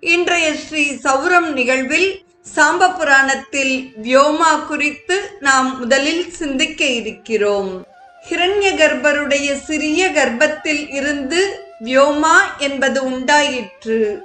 இன்றைய ஸ்ரீ சௌரம் நிகழ்வில் சாம்ப புராணத்தில் வியோமா குறித்து நாம் முதலில் சிந்திக்க இருக்கிறோம். ஹிரண்ய கர்ப்பருடைய சிறிய கர்ப்பத்தில் இருந்து வியோமா என்பது உண்டாயிற்று.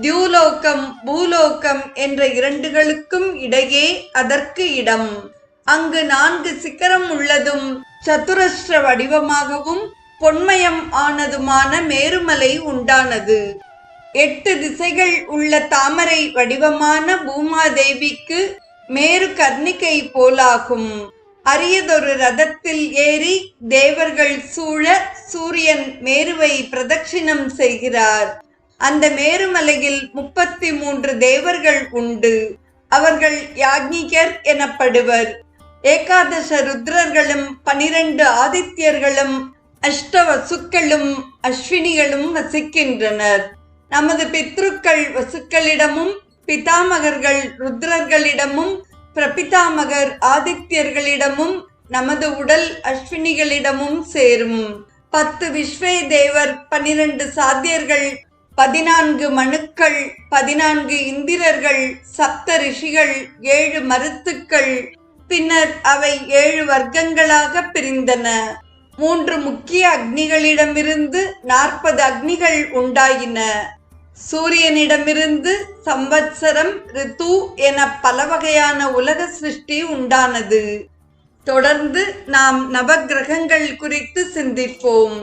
தியூலோகம் பூலோகம் என்ற இரண்டுகளுக்கும் இடையே அதற்கு இடம். அங்கு நான்கு சிக்கரம் உள்ளதும் சதுரஸ்ர வடிவமாகவும் பொன்மயம் ஆனதுமான மேருமலை உண்டானது. எட்டு திசைகள் உள்ள தாமரை வடிவமான பூமாதேவிக்கு மேரு கர்ணிகை போலாகும். அரியதொரு ரதத்தில் ஏறி தேவர்கள் சூழ சூரியன் மேருவை பிரதட்சிணம் செய்கிறார். அந்த மேருமலையில் முப்பத்தி மூன்று தேவர்கள் உண்டு. அவர்கள் யாக்ஞிகர் எனப்படுவர். ஏகாதச ருத்ரர்களும் பனிரெண்டு ஆதித்யர்களும் அஷ்டவசுக்களும் அஸ்வினிகளும் வசிக்கின்றனர். நமது பித்ருக்கள் வசுக்களிடமும் பிதாமகர்கள் ருத்ரர்களிடமும் பிரபிதாமகர் ஆதித்யர்களிடமும் நமது உடல் அஸ்வினிகளிடமும் சேரும். பத்து விஸ்வே தேவர் பனிரெண்டு சாத்தியர்கள் பதினான்கு மனுக்கள் பதினான்கு இந்திரர்கள் சப்த ரிஷிகள் ஏழு மருத்துக்கள் பின்னர் அவை ஏழு வர்க்கங்களாக பிரிந்தன. மூன்று முக்கிய அக்னிகளிடமிருந்து நாற்பது அக்னிகள் உண்டாயின. சூரியனிடமிருந்து சம்வத்சரம் ரித்து என பல வகையான உலக சிருஷ்டி உண்டானது. தொடர்ந்து நாம் நவக்கிரகங்கள் குறித்து சிந்திப்போம்.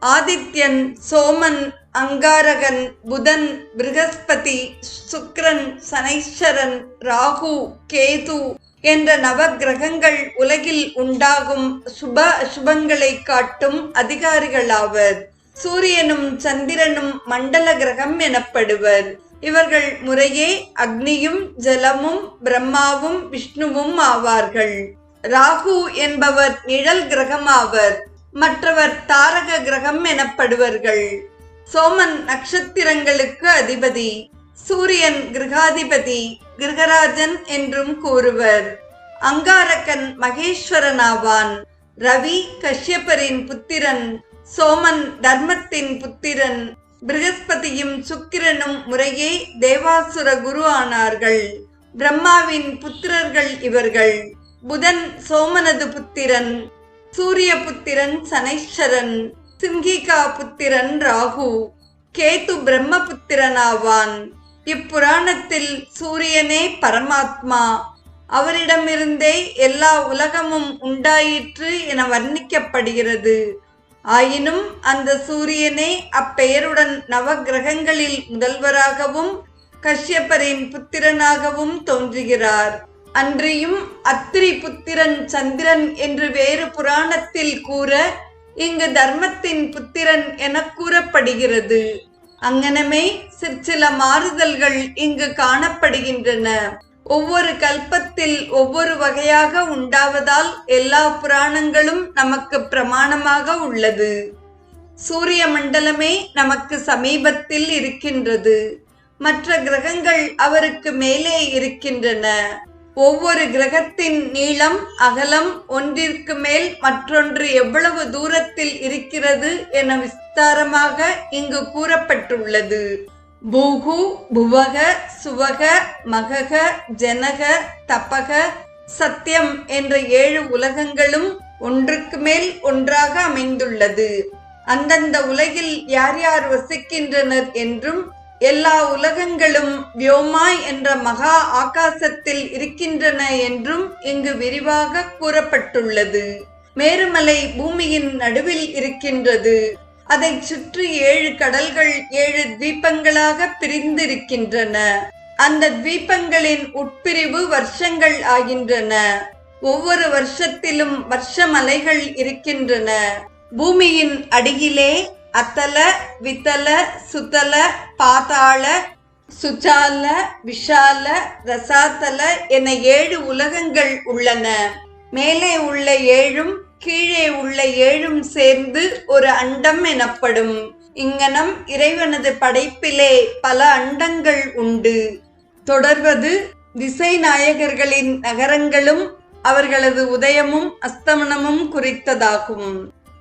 ஆதித்யன் சோமன் அங்காரகன் புதன் பிருகஸ்பதி சுக்ரன் சனைஸ்வரன் ராகு கேது என்ற நவக்கிரகங்கள் உலகில் உண்டாகும் சுப அசுபங்களை காட்டும் அதிகாரிகளாவர். சூரியனும் சந்திரனும் மண்டல கிரகம் எனப்படுவர். இவர்கள் முறையே அக்னியும் ஜலமும் பிரம்மாவும் விஷ்ணுவும் ஆவார்கள். ராகு என்பவர் நிழல் கிரகமாவர். மற்றவர் தாரக கிரகம் எனப்படுவர்கள். சோமன் நட்சத்திரங்களுக்கு அதிபதி. சூரியன் கிரகாதிபதி கிரகராஜன் என்றும் கூறுவர். அங்காரகன் மகேஸ்வரனாவான். ரவி கஷ்யப்பரின் புத்திரன். சோமன் தர்மத்தின் புத்திரன் பிருகஸ்பதியும் சுக்கிரனும் முறையே தேவாசுர குரு ஆனார்கள். பிரம்மாவின் புத்திரர்கள் இவர்கள். புதன் சோமனது புத்திரன் சூரிய புத்திரன் சனைஸ்வரன் சிங்கிகா புத்திரன் ராகு. கேது பிரம்ம புத்திரனாவான். இப்புராணத்தில் சூரியனே பரமாத்மா. அவரிடமிருந்தே எல்லா உலகமும் உண்டாயிற்று என வர்ணிக்கப்படுகிறது. ஆயினும் அந்த சூரியனே அப்பெயருடன் நவகிரகங்களில் முதல்வராகவும் கஷ்யப்பரின் புத்திரனாகவும் தோன்றுகிறார். அன்றியும் அத்திரி புத்திரன் சந்திரன் என்று வேறு புராணத்தில் கூற இங்கு தர்மத்தின் புத்திரன் என கூறப்படுகிறது. அங்கனமே சிற்சில மாறுதல்கள் இங்கு காணப்படுகின்றன. ஒவ்வொரு கல்பத்தில் ஒவ்வொரு வகையாக உண்டாவதால் எல்லா புராணங்களும் நமக்கு பிரமாணமாக உள்ளது. சூரிய மண்டலமே நமக்கு சமீபத்தில் இருக்கின்றது. மற்ற கிரகங்கள் அவருக்கு மேலே இருக்கின்றன. ஒவ்வொரு கிரகத்தின் நீளம் அகலம் ஒன்றிற்கு மேல் மற்றொன்று எவ்வளவு தூரத்தில் இருக்கிறது என விஸ்தாரமாக இங்கு கூறப்பட்டுள்ளது. பூகு புவக சுவக மகக ஜனக தப்பக சத்தியம் என்ற ஏழு உலகங்களும் ஒன்றுக்கு மேல் ஒன்றாக அமைந்துள்ளது. அந்தந்த உலகில் யார் யார் வசிக்கின்றனர் என்றும் எல்லா உலகங்களும் வியோமாய் என்ற மகா ஆகாசத்தில் இருக்கின்றன என்றும் இங்கு விரிவாக கூறப்பட்டுள்ளது. மேருமலை பூமியின் நடுவில் இருக்கின்றது. அதை சுற்றி ஏழு கடல்கள் ஏழு தீபங்களாக பிரிந்திருக்கின்றன. அந்த தீபங்களின் உட்பிரிவு வருஷங்கள் ஆகின்றன. ஒவ்வொரு வருஷத்திலும் வருஷ மலைகள் இருக்கின்றன. பூமியின் அடியிலே அத்தல வித்தல சுத்தல பாதாள சுச்சால விஷால ரசாத்தல என ஏழு உலகங்கள் உள்ளன. மேலே உள்ள ஏழும் கீழே உள்ள ஏழும் சேர்ந்து ஒரு அண்டம் எனப்படும். இங்கனம் இறைவனது படைப்பிலே பல அண்டங்கள் உண்டு. தொடர்வது திசை நாயகர்களின் நகரங்களும் அவர்களது உதயமும் அஸ்தமனமும் குறித்ததாகும்.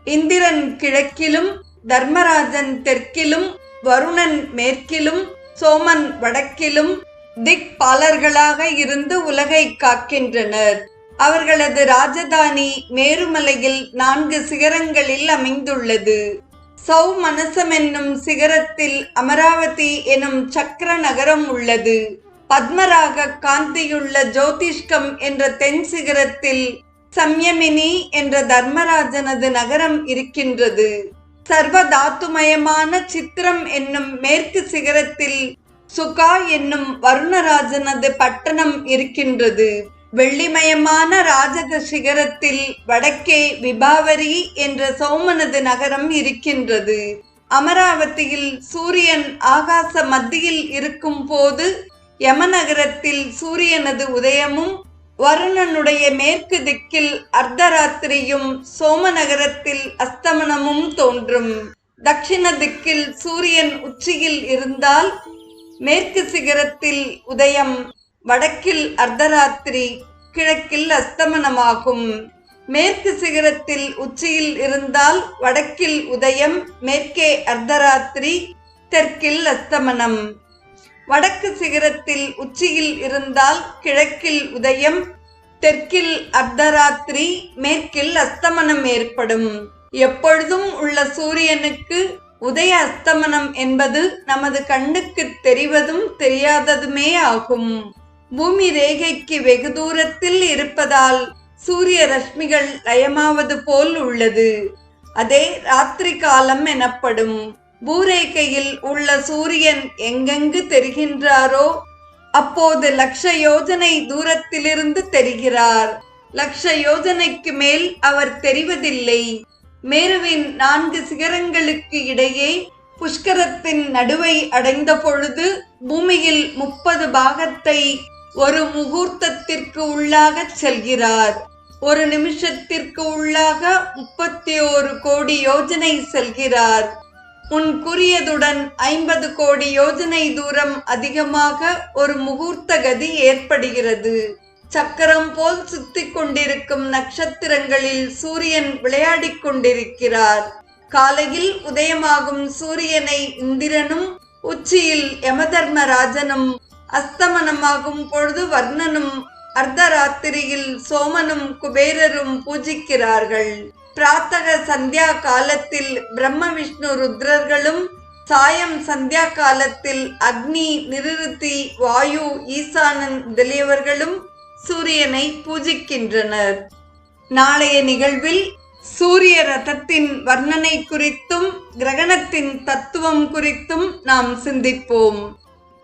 இந்திரன் கிழக்கிலும் தர்மராஜன் தெற்கிலும் வருணன் மேற்கிலும் சோமன் வடக்கிலும் திக் பாலர்களாக இருந்து உலகை காக்கின்றனர். அவர்களது ராஜதானி மேருமலையில் நான்கு சிகரங்களில் அமைந்துள்ளது. சௌ மனசம் என்னும் சிகரத்தில் அமராவதி எனும் சக்கர நகரம் உள்ளது. பத்மராக காந்தியுள்ள ஜோதிஷ்கம் என்ற தென் சிகரத்தில் சம்யமினி என்ற தர்மராஜனது நகரம் இருக்கின்றது. சர்வ தாத்துமயமான சித்திரம் என்னும் மேற்கு சிகரத்தில் சுகா என்னும் வருணராஜனது பட்டணம் இருக்கின்றது. வெள்ளிமயமான ராஜக சிகரத்தில் வடக்கே விபாவரி என்ற சோமனது நகரம் இருக்கின்றது. அமராவதியில் சூரியன் ஆகாச மத்தியில் இருக்கும் போது யமநகரத்தில் சூரியனது உதயமும் வருணனுடைய மேற்கு திக்கில் அர்த்தராத்திரியும் சோமநகரத்தில் அஸ்தமனமும் தோன்றும். தட்சிண திக்கில் சூரியன் உச்சியில் இருந்தால் மேற்கு சிகரத்தில் உதயம் வடக்கில் அர்த்தராத்திரி கிழக்கில் அஸ்தமனமாகும். மேற்கு சிகரத்தில் உச்சியில் இருந்தால் வடக்கில் உதயம் மேற்கே அர்த்தராத்திரி தெற்கில் அஸ்தமனம். வடக்கு சிகரத்தில் உச்சியில் இருந்தால் கிழக்கில் உதயம் தெற்கில் அர்த்தராத்திரி மேற்கில் அஸ்தமனம் ஏற்படும். எப்பொழுதும் உள்ள சூரியனுக்கு உதய அஸ்தமனம் என்பது நமது கண்ணுக்கு தெரிவதும் தெரியாததுமே ஆகும். பூமி ரேகைக்கு வெகு தூரத்தில் இருப்பதால் சூரிய ரஷ்மிகள் லயமாவது போல் உள்ளது. அதே ராத்திரி காலம் எனப்படும். பூரேகையில் உள்ள சூரியன் எங்கெங்கு தெரிகின்றாரோ அப்போது லக்ஷ யோஜனை தூரத்திலிருந்து தெரிகிறார். லக்ஷ யோஜனைக்கு மேல் அவர் தெரிவதில்லை. மேருவின் நான்கு சிகரங்களுக்கு இடையே புஷ்கரத்தின் நடுவை அடைந்த பொழுது பூமியில் முப்பது பாகத்தை ஒரு முகூர்த்தத்திற்கு உள்ளாக செல்கிறார். ஒரு நிமிஷத்திற்கு உள்ளாக முப்பத்தி ஓரு கோடி யோஜனை செல்கிறார். உன் கூறியதுடன் ஐம்பது கோடி யோஜனை தூரம் அதிகமாக ஒரு முகூர்த்த கதி ஏற்படுகிறது. சக்கரம் போல் சுத்தி கொண்டிருக்கும் நட்சத்திரங்களில் சூரியன் விளையாடிக் கொண்டிருக்கிறார். காலையில் உதயமாகும் சூரியனை இந்திரனும் உச்சியில் யமதர்மராஜனும் அஸ்தமனமாகும் பொழுது வர்ணனும் அர்த்தராத்திரியில் சோமனும் குபேரரும் பூஜிக்கிறார்கள். பிராத்தக சந்தியா காலத்தில் பிரம்ம விஷ்ணு ருத்ரர்களும் சாயம் சந்தியா காலத்தில் அக்னி நிருத்தி வாயு ஈசானன் முதலியவர்களும் சூரியனை பூஜிக்கின்றனர். நாளைய நிகழ்வில் சூரிய ரதத்தின் வர்ணனை குறித்தும் கிரகணத்தின் தத்துவம் குறித்தும் நாம் சிந்திப்போம்.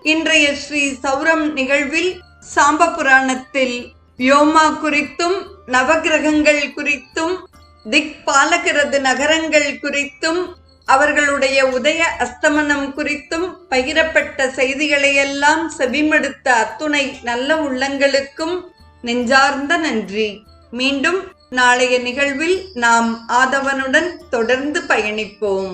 இன்றைய ஸ்ரீ சௌரம் நிகழ்வில் சாம்ப புராணத்தில் வியோமா குறித்தும் நவகிரகங்கள் குறித்தும் திக் பாலகரது நகரங்கள் குறித்தும் அவர்களுடைய உதய அஸ்தமனம் குறித்தும் பகிரப்பட்ட செய்திகளையெல்லாம் செவிமடுத்த அத்துணை நல்ல உள்ளங்களுக்கும் நெஞ்சார்ந்த நன்றி. மீண்டும் நாளைய நிகழ்வில் நாம் ஆதவனுடன் தொடர்ந்து பயணிப்போம்.